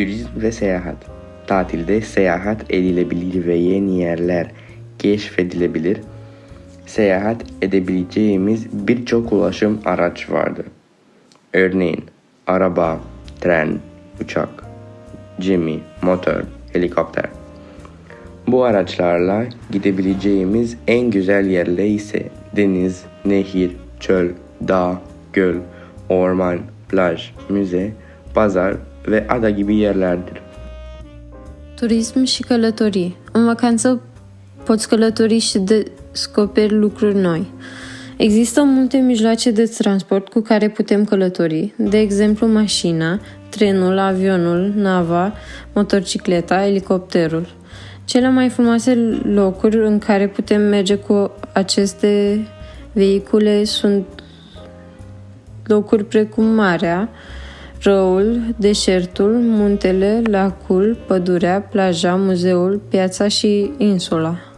Turizm ve seyahat. Tatilde seyahat edilebilir ve yeni yerler keşfedilebilir. Seyahat edebileceğimiz birçok ulaşım araç vardır. Örneğin araba, tren, uçak, gemi, motor, helikopter. Bu araçlarla gidebileceğimiz en güzel yerler ise deniz, nehir, çöl, dağ, göl, orman, plaj, müze, pazar ve ada gibi yerlerdir. Turism și călătorii. În vacanță poți călători și descoperi lucruri noi. Există multe mijloace de transport cu care putem călători, de exemplu mașina, trenul, avionul, nava, motocicleta, elicopterul. Cele mai frumoase locuri în care putem merge cu aceste vehicule sunt locuri precum marea, râul, deșertul, muntele, lacul, pădurea, plaja, muzeul, piața și insula.